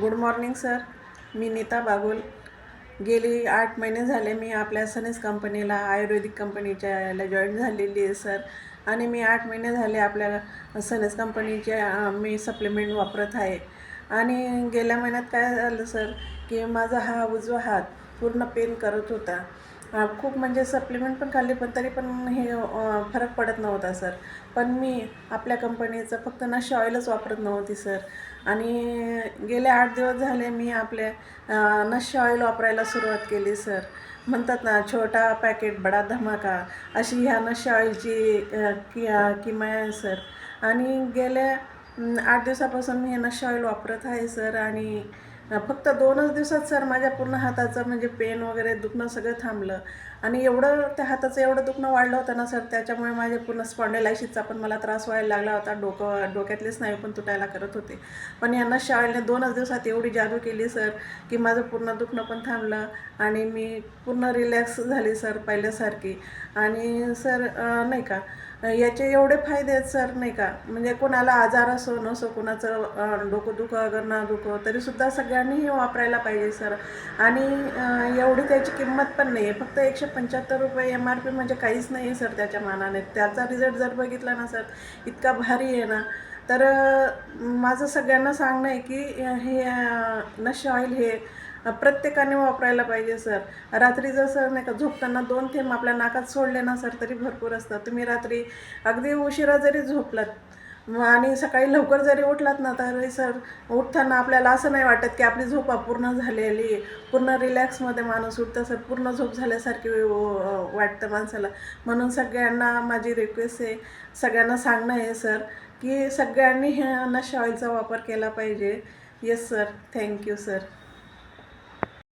Good morning sir मी नीता बागुल. गेली आठ महिने झाले मी आपल्या सनेस कंपनीला आयुर्वेदिक कंपनीच्या याला जॉईन झालेली आहे सर आणि मी आठ महिने झाले आपल्या सनेस कंपनीचे मी सप्लिमेंट वापरत आहे. आणि गेल्या महिन्यात काय झालं सर की माझा हा उजवा हात पूर्ण पेन करत होता. खूप म्हणजे सप्लिमेंट पण खाल्ली पण तरी पण हे फरक पडत नव्हता सर पण मी आपल्या कंपनीचं फक्त नशा ऑइलच वापरत नव्हती सर आणि गेले आठ दिवस झाले मी आपले नशे ऑइल वापरायला सुरुवात केली सर म्हणतात ना छोटा पॅकेट बडा धमाका अशी ह्या नशा ऑइलची कि किमा आहे सर आणि गेल्या आठ दिवसापासून मी हे नशा ऑइल वापरत आहे सर आणि फक्त दोनच दिवसात सर माझ्या पूर्ण हाताचं म्हणजे पेन वगैरे दुखणं सगळं थांबलं. आणि एवढं त्या हाताचं एवढं दुखणं वाढलं होतं ना सर त्याच्यामुळे माझे पूर्ण स्पॉन्डेलायसिसचा पण मला त्रास व्हायला लागला होता. डोकं डोक्यातले स्नायू पण तुटायला करत होते. पण यांना शाळेने दोनच दिवसात एवढी जादू केली सर की माझं पूर्ण दुखणं पण थांबलं आणि मी पूर्ण रिलॅक्स झाली सर पहिल्यासारखी. आणि सर नाही का याचे एवढे फायदे आहेत सर नाही का? म्हणजे कोणाला आजार असो नसो कोणाचं डोकं दुखं अगर ना दुखो तरीसुद्धा सगळ्यांनी हे वापरायला पाहिजे सर. आणि एवढी त्याची किंमत पण नाही आहे फक्त एकशे पंच्याहत्तर रुपये एम आर पी म्हणजे काहीच नाही आहे सर त्याच्या मानाने. त्याचा रिझल्ट जर बघितला ना सर इतका भारी आहे ना तर माझं सगळ्यांना सांगणं आहे की हे नश ऑइल हे प्रत्येकाने वापरायला पाहिजे सर. रात्री जसं नाही का झोपताना दोन थेंब आपल्या नाकात सोडले ना सर तरी भरपूर असतात. तुम्ही रात्री अगदी उशिरा जरी झोपलात आणि सकाळी लवकर जरी उठलात ना तरी सर उठताना आपल्याला असं नाही वाटत की आपली झोप पूर्ण झालेली आहे. पूर्ण रिलॅक्समध्ये माणूस उठतं सर. पूर्ण झोप झाल्यासारखी वाटतं माणसाला. म्हणून सगळ्यांना माझी रिक्वेस्ट आहे सगळ्यांना सांगणं आहे सर की सगळ्यांनी ह्या नशा ऑइलचा वापर केला पाहिजे. Yes sir thank you sir